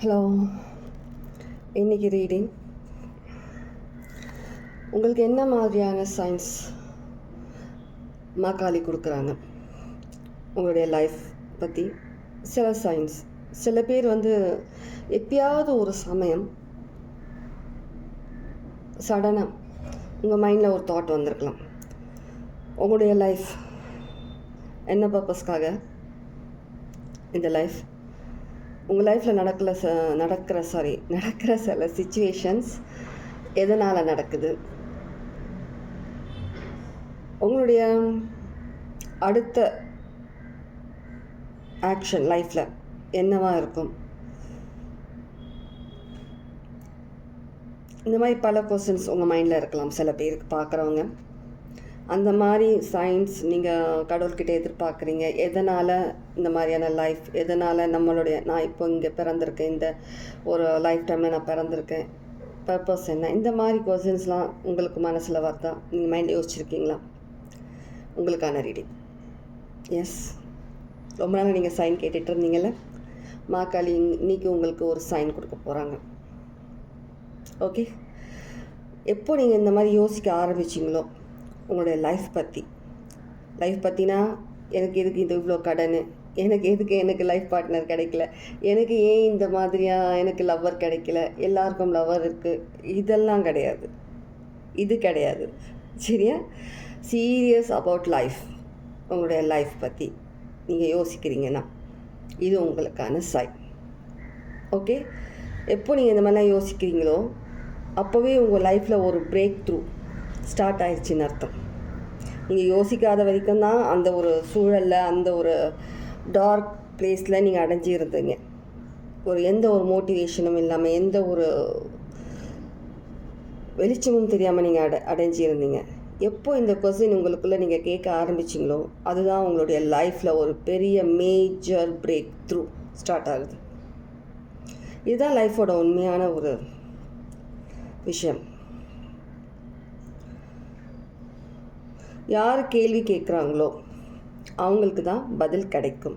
Hello இன்னைக்கு reading உங்களுக்கு என்ன மாதிரியான சயின்ஸ் மாக்காளி கொடுக்குறாங்க? உங்களுடைய லைஃப் பற்றி சில சயின்ஸ் சில பேர் வந்து எப்பயாவது ஒரு சமயம் சடனாக உங்கள் மைண்டில் ஒரு தாட் வந்திருக்கலாம். உங்களுடைய லைஃப் என்ன பர்பஸ்க்காக இந்த லைஃப் உங்கள் லைஃப்பில் நடக்கல ச நடக்கிற சாரி நடக்கிற சில சுச்சுவேஷன்ஸ் எதனால் நடக்குது? உங்களுடைய அடுத்த ஆக்ஷன் லைஃப்பில் என்னவா இருக்கும்? இந்த மாதிரி பல கொஸ்டின்ஸ் உங்கள் மைண்டில் இருக்கலாம். சில பேருக்கு பார்க்குறவங்க. அந்த மாதிரி சயின்ஸ் நீங்கள் கடவுள்கிட்ட எதிர்பார்க்குறீங்க. எதனால் இந்த மாதிரியான லைஃப் எதனால் நம்மளுடைய நான் இப்போ இங்கே பிறந்திருக்கேன். இந்த ஒரு லைஃப் டைமில் நான் பிறந்திருக்கேன். பர்பஸ் என்ன? இந்த மாதிரி கொஸ்டின்ஸ்லாம் உங்களுக்கு மனசில் வருதா? நீங்கள் மைண்ட் யோசிச்சிருக்கீங்களா? உங்களுக்கான ரீடிங் எஸ் ரொம்ப நாள் நீங்கள் சைன் கேட்டுட்டு இருந்தீங்கல்ல? மாக்காளி இன்னைக்கு உங்களுக்கு ஒரு சைன் கொடுக்க போகிறாங்க ஓகே எப்போ நீங்கள் இந்த மாதிரி யோசிக்க ஆரம்பிச்சிங்களோ உங்களுடைய லைஃப் பற்றி லைஃப் பற்றினா எனக்கு எதுக்கு இது இவ்வளோ கடன்? எனக்கு எதுக்கு எனக்கு லைஃப் பார்ட்னர் கிடைக்கல? எனக்கு ஏன் இந்த மாதிரியா எனக்கு லவ்வர் கிடைக்கல? எல்லாருக்கும் லவ்வர் இருக்குது இதெல்லாம் கிடையாது. இது கிடையாது. சரியா? சீரியஸ் அபவுட் லைஃப் உங்களுடைய லைஃப் பற்றி நீங்கள் யோசிக்கிறீங்கன்னா இது உங்களுக்கான சை ஓகே எப்போ நீங்கள் இந்த மாதிரிலாம் யோசிக்கிறீங்களோ அப்போவே உங்கள் லைஃப்பில் ஒரு பிரேக் த்ரூ ஸ்டார்ட் ஆயிடுச்சின்னு அர்த்தம். நீங்கள் யோசிக்காத வரைக்கும் தான் அந்த ஒரு சூழலில் அந்த ஒரு டார்க் பிளேஸில் நீங்கள் அடைஞ்சி இருந்தீங்க. ஒரு எந்த ஒரு மோட்டிவேஷனும் இல்லாமல் எந்த ஒரு வெளிச்சமும் தெரியாமல் நீங்கள் அடை அடைஞ்சிருந்தீங்க எப்போ இந்த கொஸ்டின் உங்களுக்குள்ளே நீங்கள் கேட்க ஆரம்பிச்சிங்களோ அதுதான் உங்களுடைய லைஃப்பில் ஒரு பெரிய மேஜர் பிரேக் த்ரூ ஸ்டார்ட் ஆகுது. இதுதான் லைஃபோட உண்மையான ஒரு விஷயம். யார் கேள்வி கேட்குறாங்களோ அவங்களுக்கு தான் பதில் கிடைக்கும்.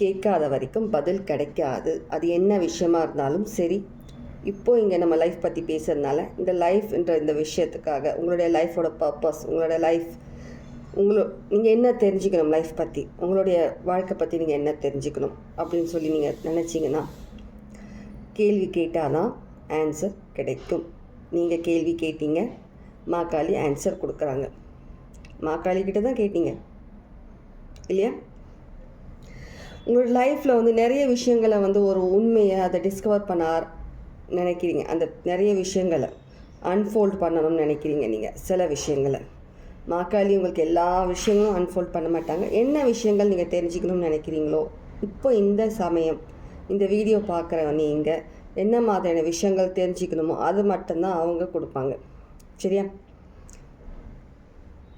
கேட்காத வரைக்கும் பதில் கிடைக்காது. அது என்ன விஷயமா இருந்தாலும் சரி. இப்போது இங்கே நம்ம லைஃப் பற்றி பேசுகிறதுனால இந்த லைஃப்ன்ற இந்த விஷயத்துக்காக உங்களுடைய லைஃபோட பர்பஸ் உங்களோட லைஃப் உங்களோ நீங்கள் என்ன தெரிஞ்சுக்கணும் லைஃப் பற்றி உங்களுடைய வாழ்க்கை பற்றி நீங்கள் என்ன தெரிஞ்சுக்கணும்? அப்படின்னு சொல்லி நீங்கள் நினச்சிங்கன்னா கேள்வி கேட்டால் தான் ஆன்சர் கிடைக்கும். நீங்கள் கேள்வி கேட்டீங்க மாக்காளி ஆன்சர் கொடுக்குறாங்க. மாக்காளி கிட்ட தான் கேட்டீங்க. இல்லையா? உங்களோட லைஃப்பில் வந்து நிறைய விஷயங்களை வந்து ஒரு உண்மையை அதை டிஸ்கவர் பண்ண நினைக்கிறீங்க. அந்த நிறைய விஷயங்களை அன்ஃபோல்ட் பண்ணணும்னு நினைக்கிறீங்க நீங்கள் சில விஷயங்களை. மாக்காளி உங்களுக்கு எல்லா விஷயங்களும் அன்ஃபோல்ட் பண்ண மாட்டாங்க. என்ன விஷயங்கள் நீங்கள் தெரிஞ்சுக்கணும்னு நினைக்கிறீங்களோ இப்போ இந்த சமயம் இந்த வீடியோ பார்க்குற நீங்கள் என்ன மாதிரியான விஷயங்கள் தெரிஞ்சுக்கணுமோ அது மட்டும்தான் அவங்க கொடுப்பாங்க. சரியா?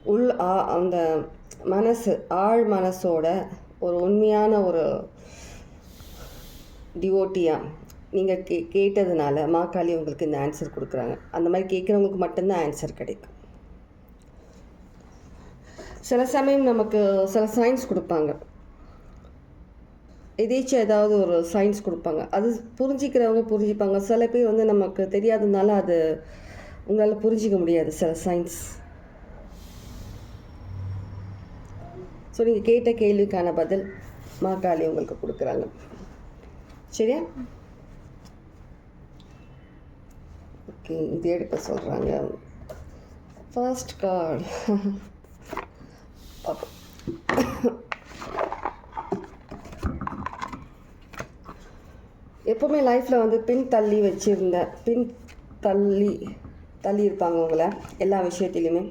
உள் ஆ- அந்த மனசு ஆழ் மனசோட ஒரு உண்மையான ஒரு டிவோட்டியாக நீங்கள் கே கேட்டதுனால மாக்காளி உங்களுக்கு இந்த ஆன்சர் கொடுக்குறாங்க. அந்த மாதிரி கேட்குறவங்களுக்கு மட்டும்தான் ஆன்சர் கிடைக்கும். சில சமயம் நமக்கு சில சயின்ஸ் கொடுப்பாங்க. எதேச்சும் ஏதாவது ஒரு சயின்ஸ் கொடுப்பாங்க. அது புரிஞ்சிக்கிறவங்க புரிஞ்சுப்பாங்க. சில பேர் வந்து நமக்கு தெரியாததுனால அது உங்களால் புரிஞ்சிக்க முடியாது சில சயின்ஸ் ஸோ நீங்கள் கேட்ட கேள்விக்கான பதில் மாக்காளி உங்களுக்கு கொடுக்குறாங்க. சரியா? ஓகே இது எடுக்க சொல்கிறாங்க ஃபர்ஸ்ட் கார்டு பார்ப்போம். எப்போவுமே லைஃப்பில் வந்து பின் தள்ளி வச்சுருந்த பின் தள்ளி தள்ளி இருப்பாங்க உங்களை எல்லா விஷயத்துலையுமே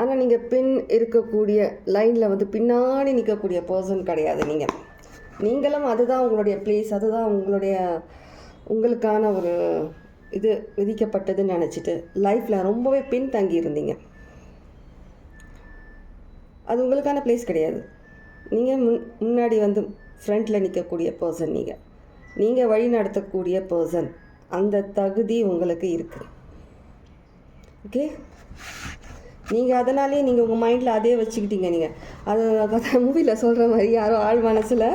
ஆனால் நீங்கள் பின் இருக்கக்கூடிய லைனில் வந்து பின்னாடி நிற்கக்கூடிய பர்சன் கிடையாது நீங்கள் நீங்களும் அதுதான் உங்களுடைய பிளேஸ் அதுதான் உங்களுடைய உங்களுக்கான ஒரு இது விதிக்கப்பட்டதுன்னு நினச்சிட்டு லைஃப்பில் ரொம்பவே பின் தங்கி இருந்தீங்க. அது உங்களுக்கான பிளேஸ் கிடையாது. நீங்கள் முன் முன்னாடி வந்து ஃப்ரண்ட்டில் நிற்கக்கூடிய பர்சன் நீங்கள் நீங்கள் வழி நடத்தக்கூடிய பர்சன் அந்த தகுதி உங்களுக்கு இருக்குது ஓகே நீங்கள் அதனாலே நீங்கள் உங்கள் மைண்டில் அதே வச்சுக்கிட்டீங்க நீங்கள் அது மூவியில் சொல்கிற மாதிரி யாரோ ஆள் மனசில்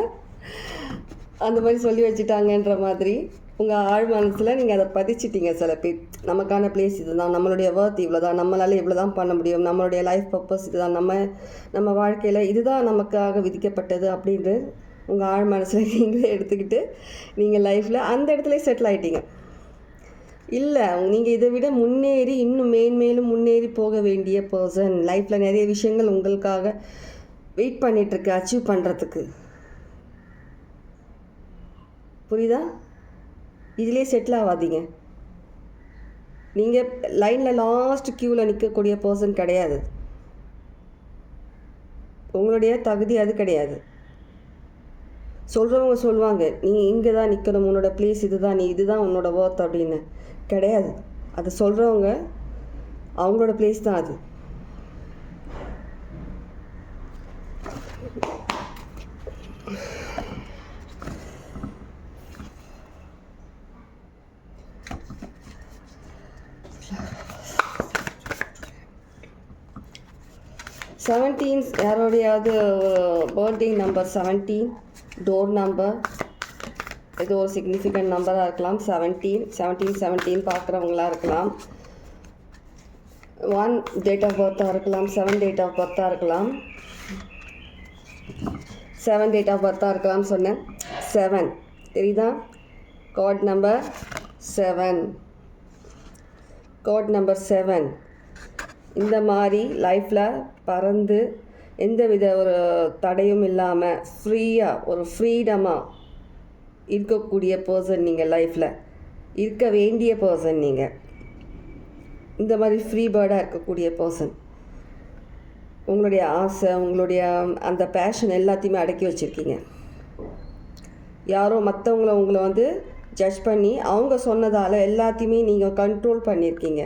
அந்த மாதிரி சொல்லி வச்சுட்டாங்கன்ற மாதிரி உங்கள் ஆழ் மனசில் நீங்கள் அதை பதிச்சிட்டீங்க சில பேர். நமக்கான பிளேஸ் இதுதான். நம்மளுடைய ஒர்த் இவ்வளோ தான் நம்மளால் இவ்வளோ தான் பண்ண முடியும். நம்மளுடைய லைஃப் பர்பஸ் இதுதான். நம்ம நம்ம வாழ்க்கையில் இதுதான் நமக்காக விதிக்கப்பட்டது அப்படின்ட்டு உங்கள் ஆழ் மனசில் நீங்களே எடுத்துக்கிட்டு நீங்கள் லைஃப்பில் அந்த இடத்துல செட்டில் ஆகிட்டீங்க இல்லை நீங்கள் இதை விட முன்னேறி இன்னும் மேன்மேலும் முன்னேறி போக வேண்டிய பர்சன் லைஃப்பில் நிறைய விஷயங்கள் உங்களுக்காக வெயிட் பண்ணிகிட்ருக்கு அச்சீவ் பண்ணுறதுக்கு புரியுதா? இதிலே செட்டில் ஆகாதீங்க. நீங்கள் லைனில் லாஸ்ட் க்யூவில் நிற்கக்கூடிய பர்சன் கிடையாது. உங்களுடைய தகுதி அது கிடையாது. சொல்கிறவங்க சொல்லுவாங்க நீ இங்கே தான் நிற்கணும் உன்னோட ப்ளேஸ் இதுதான் நீ இதுதான் உன்னோட ஒர்த் அப்படின்னு. கிடையாது. அதை சொல்கிறவங்க அவங்களோட ப்ளேஸ் தான் அது. Seventeens யாரோடையாவது birthday number seventeen door number இது ஒரு சிக்னிஃபிகண்ட் நம்பராக இருக்கலாம். செவன்டீன் செவன்டீன் செவன்டீன் பார்க்குறவங்களா இருக்கலாம். ஒன் டேட் ஆஃப் பர்த்தாக இருக்கலாம். செவன் டேட் ஆஃப் பர்த்தாக இருக்கலாம். செவன் டேட் ஆஃப் பர்த்தாக இருக்கலாம் சொன்னேன். செவன் தெரியுதா? Card number seven card number seven இந்த மாதிரி லைஃப்பில் பறந்து எந்த வித ஒரு தடையும் இல்லாமல் ஃப்ரீயாக ஒரு ஃப்ரீடமாக இருக்கக்கூடிய பர்சன் நீங்கள் லைஃப்பில் இருக்க வேண்டிய பர்சன் நீங்கள் இந்த மாதிரி ஃப்ரீ பேர்டாக இருக்கக்கூடிய பர்சன் உங்களுடைய ஆசை உங்களுடைய அந்த பேஷன் எல்லாத்தையுமே அடக்கி வச்சுருக்கீங்க. யாரோ மற்றவங்கள உங்களை வந்து ஜட்ஜ் பண்ணி அவங்க சொன்னதால் எல்லாத்தையுமே நீங்கள் கண்ட்ரோல் பண்ணியிருக்கீங்க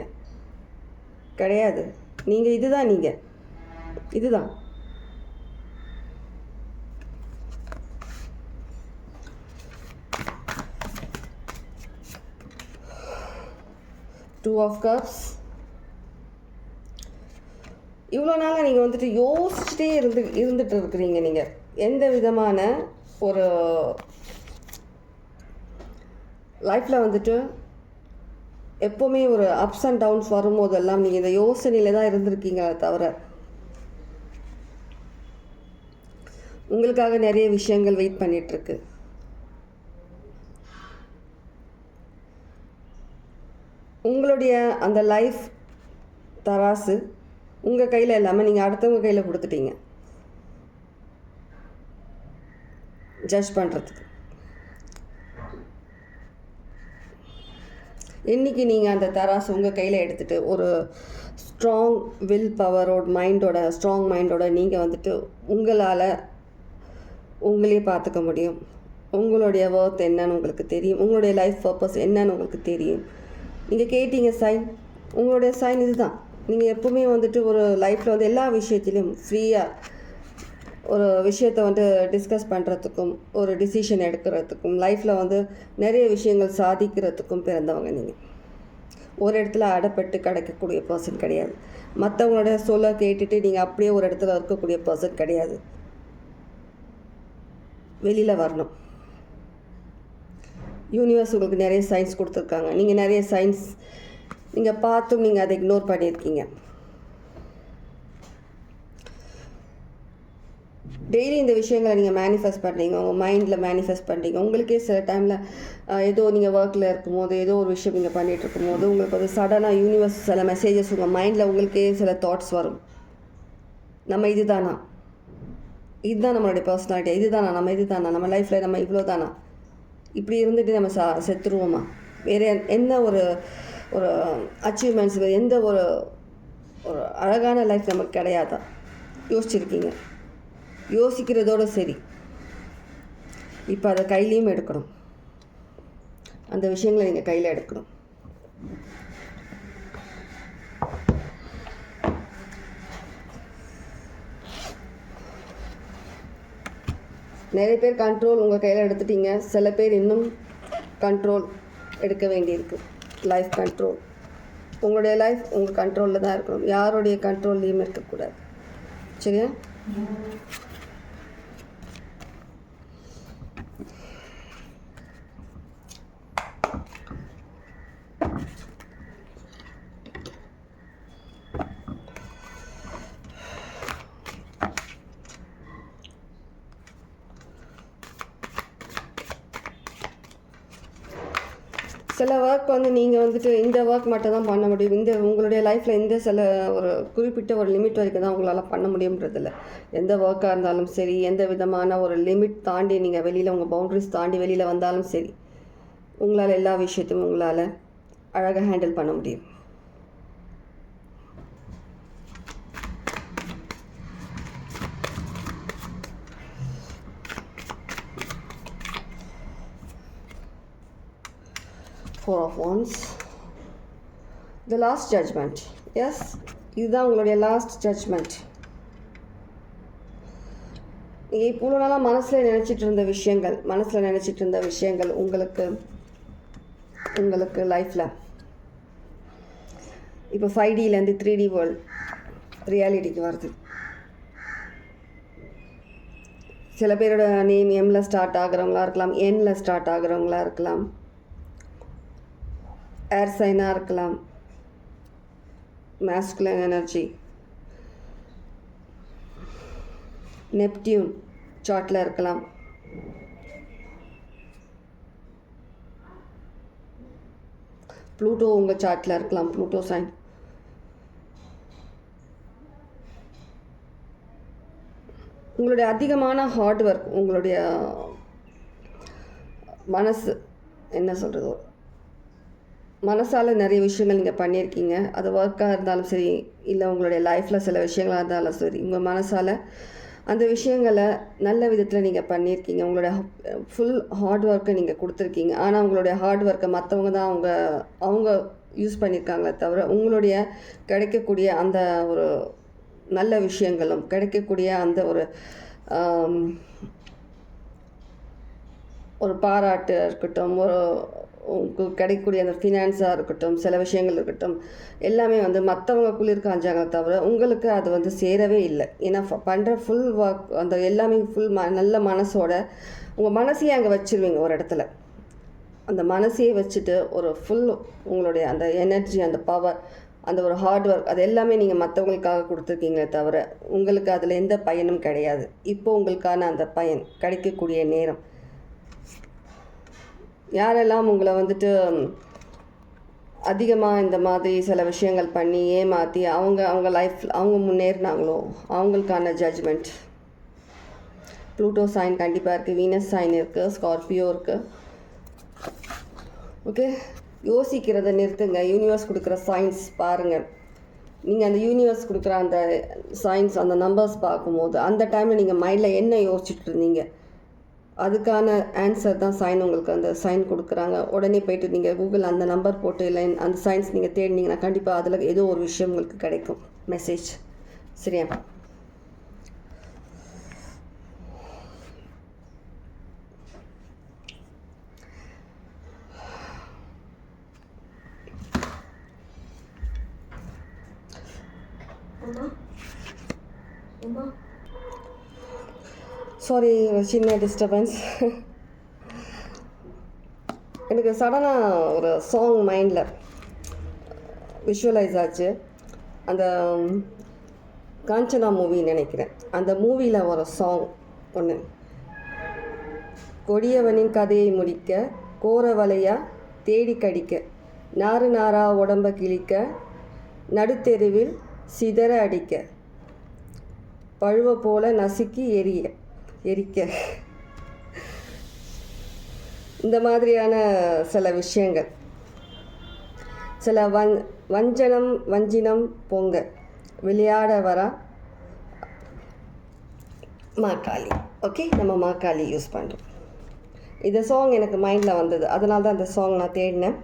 கிடையாது. நீங்கள் இதுதான் நீங்கள் இதுதான். டூ ஆஃப் கப்ஸ் இவ்வளோ நாளாக நீங்கள் வந்துட்டு யோசிச்சுட்டே இருந்து இருந்துட்டு இருக்கிறீங்க நீங்கள் எந்த விதமான ஒரு லைஃப்பில் வந்துட்டு எப்போவுமே ஒரு அப்ஸ் அண்ட் டவுன்ஸ் வரும்போதெல்லாம் நீங்கள் இந்த யோசனையில் தான் இருந்திருக்கீங்களே தவிர உங்களுக்காக நிறைய விஷயங்கள் வெயிட் பண்ணிகிட்ருக்கு உங்களுடைய அந்த லைஃப் தராசு உங்கள் கையில் இல்லாமல் நீங்கள் அடுத்தவங்க கையில் கொடுத்துட்டீங்க. ஜட்ஜ் பண்ணுறதுக்கு இன்றைக்கி நீங்கள் அந்த தராசு உங்கள் கையில் எடுத்துகிட்டு ஒரு ஸ்ட்ராங் வில் பவரோட மைண்டோட ஸ்ட்ராங் மைண்டோட நீங்கள் வந்துட்டு உங்களால் உங்களே பார்த்துக்க முடியும். உங்களுடைய ஒர்த் என்னன்னு உங்களுக்கு தெரியும். உங்களுடைய லைஃப் பர்பஸ் என்னன்னு உங்களுக்கு தெரியும். நீங்கள் கேட்டீங்க சைன் உங்களுடைய சைன் இதுதான். நீங்கள் எப்பவுமே வந்துட்டு ஒரு லைஃப்பில் வந்து எல்லா விஷயத்திலையும் ஃப்ரீயாக ஒரு விஷயத்தை வந்து டிஸ்கஸ் பண்ணுறதுக்கும் ஒரு டிசிஷன் எடுக்கிறதுக்கும் லைஃப்பில் வந்து நிறைய விஷயங்கள் சாதிக்கிறதுக்கும் பிறந்தவங்க நீங்கள் ஒரு இடத்துல அடப்பட்டு கிடைக்கக்கூடிய பர்சன் கிடையாது. மற்றவங்களோட சொல்ல கேட்டுட்டு நீங்கள் அப்படியே ஒரு இடத்துல இருக்கக்கூடிய பர்சன் கிடையாது. வெளியில் வரணும். யூனிவர்ஸ் உங்களுக்கு நிறைய சயின்ஸ் கொடுத்துருக்காங்க. நீங்கள் நிறைய சயின்ஸ் நீங்கள் பார்த்தும் நீங்கள் அதை இக்னோர் பண்ணியிருக்கீங்க. டெய்லி இந்த விஷயங்களை நீங்கள் மேனிஃபெஸ்ட் பண்ணுறீங்க உங்கள் மைண்டில் மேனிஃபெஸ்ட் பண்ணுறீங்க உங்களுக்கே சில டைமில் ஏதோ நீங்கள் ஒர்க்கில் இருக்கும்போது ஏதோ ஒரு விஷயம் நீங்கள் பண்ணிகிட்டு இருக்கும்போது உங்களுக்கு வந்து சடனாக யூனிவர்ஸ் சில மெசேஜஸ் உங்கள் மைண்டில் உங்களுக்கே சில தாட்ஸ் வரும். நம்ம இது தானா இதுதான் நம்மளுடைய பர்சனாலிட்டி இதுதானா? நம்ம இது தானா நம்ம லைஃப்பில் நம்ம இவ்வளோ தானா இப்படி இருந்துட்டு நம்ம சா செத்துருவோமா? வேறு என்ன ஒரு ஒரு அச்சீவ்மெண்ட்ஸ் எந்த ஒரு ஒரு அழகான லைஃப் நமக்கு கிடையாதா? யோசிச்சிருக்கீங்க. யோசிக்கிறதோட சரி. இப்போ அதை கையிலையும் எடுக்கணும். அந்த விஷயங்களை நீங்கள் கையில் எடுக்கணும். நிறைய பேர் கண்ட்ரோல் உங்கள் கையில் எடுத்துட்டீங்க. சில பேர் இன்னும் கண்ட்ரோல் எடுக்க வேண்டியிருக்கு. லைஃப் கண்ட்ரோல் உங்களுடைய லைஃப் உங்கள் கண்ட்ரோலில் தான் இருக்கணும். யாருடைய கண்ட்ரோல்லையும் இருக்கக்கூடாது. சரியா சில ஒர்க் வந்து நீங்கள் வந்துட்டு இந்த ஒர்க் மட்டும் தான் பண்ண முடியும். இந்த உங்களுடைய லைஃப்பில் இந்த சில ஒரு குறிப்பிட்ட ஒரு லிமிட் வரைக்கும் தான் உங்களால் பண்ண முடியுன்றதில்ல எந்த ஒர்க்காக இருந்தாலும் சரி எந்த விதமான ஒரு லிமிட் தாண்டி நீங்கள் வெளியில் உங்கள் பவுண்ட்ரிஸ் தாண்டி வெளியில் வந்தாலும் சரி உங்களால் எல்லா விஷயத்தையும் உங்களால் அழகாக ஹேண்டில் பண்ண முடியும். Four of wands the last judgement S இதுதான் உங்களுடைய லாஸ்ட் ஜட்ஜ்மெண்ட் நீங்கள் இவ்வளோ நாளாக மனசில் நினச்சிட்டு இருந்த விஷயங்கள் மனசில் நினச்சிட்டு இருந்த விஷயங்கள் உங்களுக்கு உங்களுக்கு லைஃப்பில் இப்போ ஃபைவ் டிலேருந்து த்ரீ டி வேர்ல்ட் ரியாலிட்டிக்கு வருது. சில பேரோட நேம் எம்மில் ஸ்டார்ட் ஆகுறவங்களா இருக்கலாம் எண்ணில் ஸ்டார்ட் ஆகிறவங்களா இருக்கலாம். ஏர் சைனாக இருக்கலாம். மேஸ்குலன் எனர்ஜி நெப்டியூன் சார்ட்டில் இருக்கலாம். ப்ளூட்டோ உங்கள் சார்ட்டில் இருக்கலாம். ப்ளூட்டோ சைன் உங்களுடைய அதிகமான ஹார்ட் ஒர்க் உங்களுடைய மனசு என்ன சொல்கிறது மனசால் நிறைய விஷயங்கள் நீங்கள் பண்ணியிருக்கீங்க. அது ஒர்க்காக இருந்தாலும் சரி இல்லை உங்களுடைய லைஃப்பில் சில விஷயங்களாக இருந்தாலும் சரி உங்கள் மனசால் அந்த விஷயங்களை நல்ல விதத்தில் நீங்கள் பண்ணியிருக்கீங்க. உங்களுடைய ஃபுல் ஹார்ட் ஒர்க்கை நீங்கள் கொடுத்துருக்கீங்க. ஆனால் உங்களுடைய ஹார்ட் ஒர்க்கை மற்றவங்க தான் அவங்க அவங்க யூஸ் பண்ணியிருக்காங்களே தவிர உங்களுடைய கிடைக்கக்கூடிய அந்த ஒரு நல்ல விஷயங்களும் கிடைக்கக்கூடிய அந்த ஒரு ஒரு பாராட்டு இருக்கட்டும் ஒரு உங்களுக்கு கிடைக்கக்கூடிய அந்த ஃபினான்ஸாக இருக்கட்டும் சில விஷயங்கள் இருக்கட்டும் எல்லாமே வந்து மற்றவங்க குளிர் காஞ்சாங்களே தவிர உங்களுக்கு அது வந்து சேரவே இல்லை. ஏன்னா பண்ணுற ஃபுல் ஒர்க் அந்த எல்லாமே ஃபுல் ம நல்ல மனசோட உங்கள் மனசையே அங்கே வச்சுருவீங்க ஒரு இடத்துல. அந்த மனசையே வச்சுட்டு ஒரு ஃபுல் உங்களுடைய அந்த எனர்ஜி அந்த பவர் அந்த ஒரு ஹார்ட் ஒர்க் அது எல்லாமே நீங்கள் மற்றவங்களுக்காக கொடுத்துருக்கீங்களே தவிர உங்களுக்கு அதில் எந்த பயனும் கிடையாது. இப்போ உங்களுக்கான அந்த பயன் கிடைக்கக்கூடிய நேரம். யாரெல்லாம் உங்களை வந்துட்டு அதிகமாக இந்த மாதிரி சில விஷயங்கள் பண்ணி ஏமாற்றி அவங்க அவங்க லைஃப் அவங்க முன்னேறினாங்களோ அவங்களுக்கான ஜட்ஜ்மெண்ட் ப்ளூட்டோ சைன் கண்டிப்பாக இருக்குது வீனஸ் சைன் இருக்குது ஸ்கார்பியோ இருக்குது ஓகே யோசிக்கிறத நிறுத்துங்க. யூனிவர்ஸ் கொடுக்குற சயின்ஸ் பாருங்கள் நீங்கள் அந்த யூனிவர்ஸ் கொடுக்குற அந்த சயின்ஸ் அந்த நம்பர்ஸ் பார்க்கும்போது அந்த டைமில் நீங்கள் மைண்டில் என்ன யோசிச்சுட்டு இருந்தீங்க? அதுக்கான ஆன்சர் தான் சைன் உங்களுக்கு அந்த சைன் கொடுக்குறாங்க. உடனே போயிட்டு நீங்கள் கூகுள் அந்த நம்பர் போட்டு இல்லை அந்த சைன்ஸ் நீங்கள் தேடினீங்கன்னா கண்டிப்பாக அதில் ஏதோ ஒரு விஷயம் உங்களுக்கு கிடைக்கும். மெசேஜ் சரியா? சாரி சின்ன டிஸ்டர்பன்ஸ் எனக்கு சடனாக ஒரு சாங் மைண்டில் விஷுவலைஸ் ஆச்சு. அந்த காஞ்சனா மூவி நினைக்கிறேன். அந்த மூவியில் ஒரு சாங் ஒன்று கொடியவனின் கதையை முடிக்க கோரவலையா தேடி கடிக்க நாறு நாரா உடம்ப கிழிக்க நடுத்தெருவில் சிதற அடிக்க பழுவ போல நசுக்கி எரிய. எரிக்க. இந்த மாதிரியான சில விஷயங்கள். சில வஞ் வஞ்சனம் வஞ்சினம் பொங்க. விளையாட வரா மாக்காளி. ஓகே? நம்ம மாக்காளி யூஸ் பண்ணுறோம் இந்த சாங் எனக்கு மைண்டில் வந்தது. அதனால தான் அந்த சாங் நான் தேடினேன்.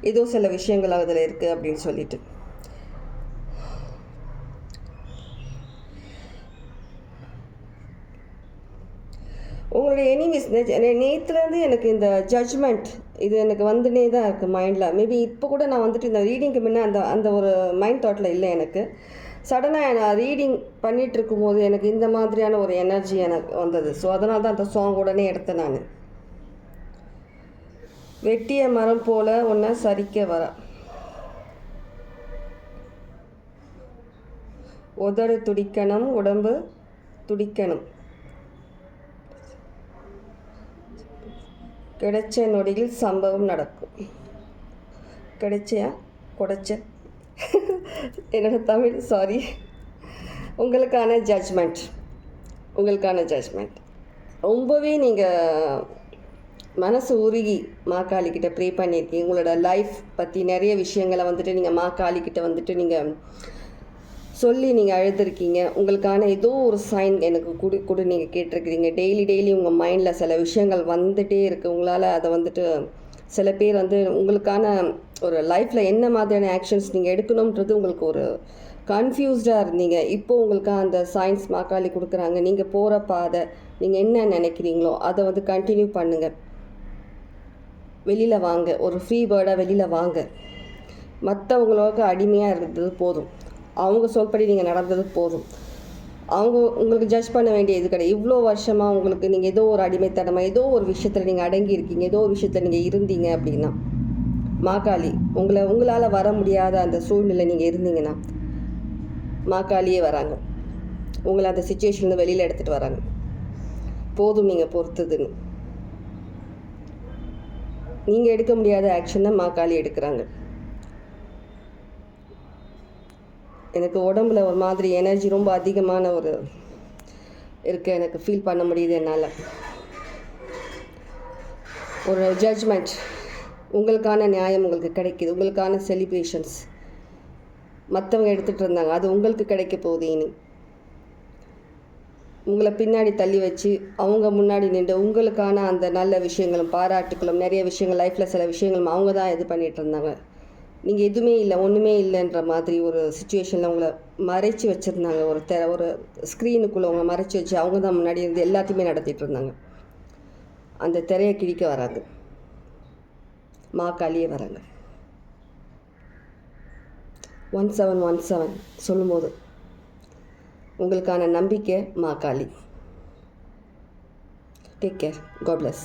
இதுவும் சில விஷயங்கள் அதில் இருக்குது அப்படின்னு சொல்லிட்டு. உங்களுடைய எனிமீஸ் நேற்றுலேருந்து எனக்கு இந்த ஜட்ஜ்மெண்ட் இது எனக்கு வந்துனே தான் இருக்குது மைண்டில் மேபி இப்போ கூட நான் வந்துட்டு இந்த ரீடிங்க்கு முன்னே அந்த அந்த ஒரு மைண்ட் தாட்டில் இல்லை எனக்கு. சடனாக நான் ரீடிங் பண்ணிகிட்டு இருக்கும்போது எனக்கு இந்த மாதிரியான ஒரு எனர்ஜி எனக்கு வந்தது. ஸோ அதனால தான் அந்த சாங் உடனே எடுத்தேன் நான். வெட்டிய மரம் போல் ஒன்றை சரிக்க வர. உதடு துடிக்கணும் உடம்பு துடிக்கணும். கிடைச்ச நொடியில் சம்பவம் நடக்கும். கிடைச்சியா? குடைச்ச. என்னோட தமிழ் சாரி உங்களுக்கான ஜட்ஜ்மெண்ட் உங்களுக்கான ஜட்ஜ்மெண்ட் ரொம்பவே நீங்கள் மனசு உருகி மாக்காளிக்கிட்ட ப்ரே பண்ணியிருக்கீங்க உங்களோட லைஃப் பற்றி நிறைய விஷயங்களை வந்துட்டு நீங்கள் மாக்காளிக்கிட்ட வந்துட்டு நீங்கள் சொல்லி நீங்கள் அழுதுருக்கீங்க. உங்களுக்கான ஏதோ ஒரு சைன் எனக்கு கொடு கொடு நீங்கள் கேட்டிருக்கிறீங்க. டெய்லி டெய்லி உங்கள் மைண்டில் சில விஷயங்கள் வந்துகிட்டே இருக்குது உங்களால் அதை வந்துட்டு சில பேர் வந்து உங்களுக்கான ஒரு லைஃப்பில் என்ன மாதிரியான ஆக்ஷன்ஸ் நீங்கள் எடுக்கணுன்றது உங்களுக்கு ஒரு கன்ஃபியூஸ்டாக இருந்தீங்க. இப்போ உங்களுக்கு அந்த சயின்ஸ் மாக்காளி கொடுக்குறாங்க. நீங்கள் போகிற பாதை நீங்கள் என்ன நினைக்கிறீங்களோ அதை வந்து கண்டினியூ பண்ணுங்கள் வெளியில் வாங்க. ஒரு ஃப்ரீ பேர்டாக வெளியில் வாங்க. மற்றவங்களுக்கு அடிமையாக இருந்தது போதும். அவங்க சொல்படி நீங்கள் நடந்தது போதும். அவங்க உங்களுக்கு ஜட்ஜ் பண்ண வேண்டிய இது கிடையாது. இவ்வளோ வருஷமாக உங்களுக்கு நீங்கள் ஏதோ ஒரு அடிமைத்தனமாக ஏதோ ஒரு விஷயத்தில் நீங்கள் அடங்கி இருக்கீங்க ஏதோ ஒரு விஷயத்தில் நீங்கள் இருந்தீங்க அப்படின்னா மாக்காளி உங்களை உங்களால் வர முடியாத அந்த சூழ்நிலை நீங்கள் இருந்தீங்கன்னா மாக்காளியே வராங்க. உங்களை அந்த சுச்சுவேஷன்லேருந்து வெளியில் எடுத்துகிட்டு வராங்க. போதும் நீங்கள் பொறுத்ததுன்னு. நீங்கள் எடுக்க முடியாத ஆக்ஷன் தான் மாக்காளி எடுக்கிறாங்க. எனக்கு உடம்புல ஒரு மாதிரி எனர்ஜி ரொம்ப அதிகமான ஒரு இருக்கு எனக்கு ஃபீல் பண்ண முடியுது என்னால். ஒரு ஜட்ஜ்மெண்ட் உங்களுக்கான நியாயம் உங்களுக்கு கிடைக்கிது. உங்களுக்கான செலிப்ரேஷன்ஸ் மற்றவங்க எடுத்துகிட்டு இருந்தாங்க. அது உங்களுக்கு கிடைக்க போகுது இனி. உங்களை பின்னாடி தள்ளி வச்சு அவங்க முன்னாடி நின்று உங்களுக்கான அந்த நல்ல விஷயங்களும் பாராட்டுகளும் நிறைய விஷயங்கள் லைஃப்பில் சில விஷயங்களும் அவங்க தான் இது பண்ணிகிட்டு இருந்தாங்க. நீங்கள் எதுவுமே இல்லை ஒன்றுமே இல்லைன்ற மாதிரி ஒரு சுச்சுவேஷனில் உங்களை மறைச்சி வச்சுருந்தாங்க. ஒரு தெ ஒரு ஸ்க்ரீனுக்குள்ளே உங்களை மறைச்சி வச்சு அவங்க தான் முன்னாடி இருந்து எல்லாத்தையுமே நடத்திட்டு இருந்தாங்க. அந்த திரையை கிழிக்க வராங்க மாக்காளியே வராங்க ஒன் செவன் ஒன் செவன் சொல்லும்போது உங்களுக்கான நம்பிக்கை Maa Kali. Take care God bless